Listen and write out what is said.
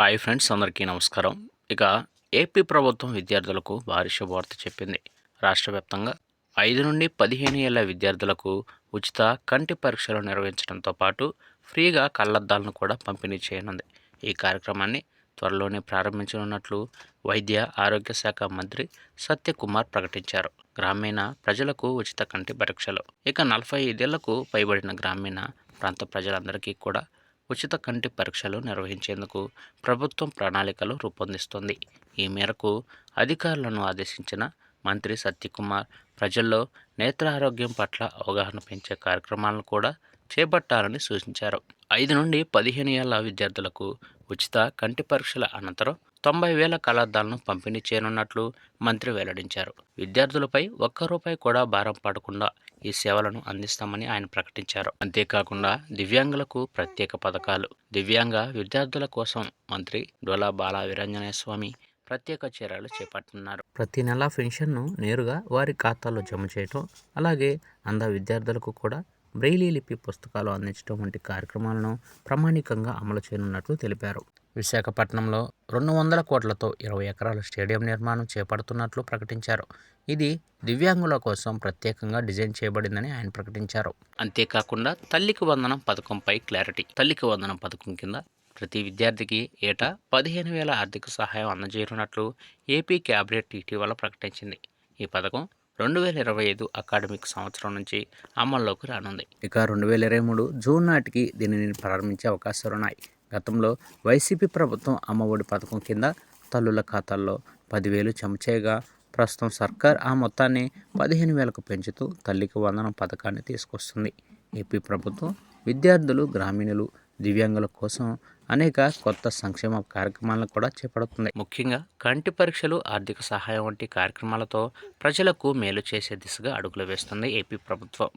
Hi friends అందరికీ నమస్కారం. ఇక ఏపీ ప్రభుత్వం విద్యార్థులకు భారీ శుభవార్త చెప్పింది. రాష్ట్ర వ్యాప్తంగా ఐదు నుండి పదిహేను ఏళ్ళ విద్యార్థులకు ఉచిత కంటి పరీక్షలు నిర్వహించడంతో పాటు ఫ్రీగా కళ్ళద్దాలను కూడా పంపిణీ చేయనుంది. ఈ కార్యక్రమాన్ని త్వరలోనే ప్రారంభించనున్నట్లు వైద్య ఆరోగ్య శాఖ మంత్రి సత్యకుమార్ ప్రకటించారు. గ్రామీణ ప్రజలకు ఉచిత కంటి పరీక్షలు. ఇక నలభై ఐదేళ్ళకు పైబడిన గ్రామీణ ప్రాంత ప్రజలందరికీ కూడా ఉచిత కంటి పరీక్షలు నిర్వహించేందుకు ప్రభుత్వం ప్రణాళికలు రూపొందిస్తోంది. ఈ మేరకు అధికారులను ఆదేశించిన మంత్రి సత్యకుమార్ ప్రజల్లో నేత్ర ఆరోగ్యం పట్ల అవగాహన పెంచే కార్యక్రమాలను కూడా చేపట్టాలని సూచించారు. ఐదు నుండి పదిహేను ఏళ్ళ విద్యార్థులకు ఉచిత కంటి పరీక్షల అనంతరం తొంభై వేల కళార్థాలను పంపిణీ చేయనున్నట్లు మంత్రి వెల్లడించారు. విద్యార్థులపై ఒక్క రూపాయి కూడా భారం పడకుండా ఈ సేవలను అందిస్తామని ఆయన ప్రకటించారు. అంతేకాకుండా దివ్యాంగులకు ప్రత్యేక పథకాలు. దివ్యాంగ విద్యార్థుల కోసం మంత్రి డోలా బాల వీరంజనేయ స్వామి ప్రత్యేక చర్యలు చేపడుతున్నారు ప్రతి నెల పెన్షన్ను నేరుగా వారి ఖాతాలో జమ చేయటం అలాగే అంద విద్యార్థులకు కూడా బ్రెయిలీ లిపి పుస్తకాలు అందించడం వంటి కార్యక్రమాలను ప్రామాణికంగా అమలు చేయనున్నట్లు తెలిపారు. విశాఖపట్నంలో రెండు వందల కోట్లతో ఇరవై ఎకరాల స్టేడియం నిర్మాణం చేపడుతున్నట్లు ప్రకటించారు. ఇది దివ్యాంగుల కోసం ప్రత్యేకంగా డిజైన్ చేయబడిందని ఆయన ప్రకటించారు. అంతేకాకుండా తల్లికి వందనం పథకంపై క్లారిటీ తల్లికి వందనం పథకం కింద ప్రతి విద్యార్థికి ఏటా పదిహేను వేల ఆర్థిక సహాయం అందజేయనున్నట్లు ఏపీ క్యాబినెట్ ఇటీవల ప్రకటించింది. ఈ పథకం రెండు వేల ఇరవై ఐదు అకాడమిక్ సంవత్సరం నుంచి అమల్లోకి రానుంది. ఇక రెండు వేల ఇరవై మూడు జూన్ నాటికి దీనిని ప్రారంభించే అవకాశాలున్నాయి గతంలో వైసీపీ ప్రభుత్వం అమ్మఒడి పథకం కింద తల్లుల ఖాతాల్లో పదివేలు జమ చేయగా ప్రస్తుతం సర్కార్ ఆ మొత్తాన్ని పదిహేను వేలకు పెంచుతూ తల్లికి వందనం పథకాన్ని తీసుకొస్తుంది. ఏపీ ప్రభుత్వం విద్యార్థులు గ్రామీణులు దివ్యాంగుల కోసం అనేక కొత్త సంక్షేమ కార్యక్రమాలను కూడా చేపడుతుంది. ముఖ్యంగా కంటి పరీక్షలు ఆర్థిక సహాయం వంటి కార్యక్రమాలతో ప్రజలకు మేలు చేసే దిశగా అడుగులు వేస్తుంది ఏపీ ప్రభుత్వం.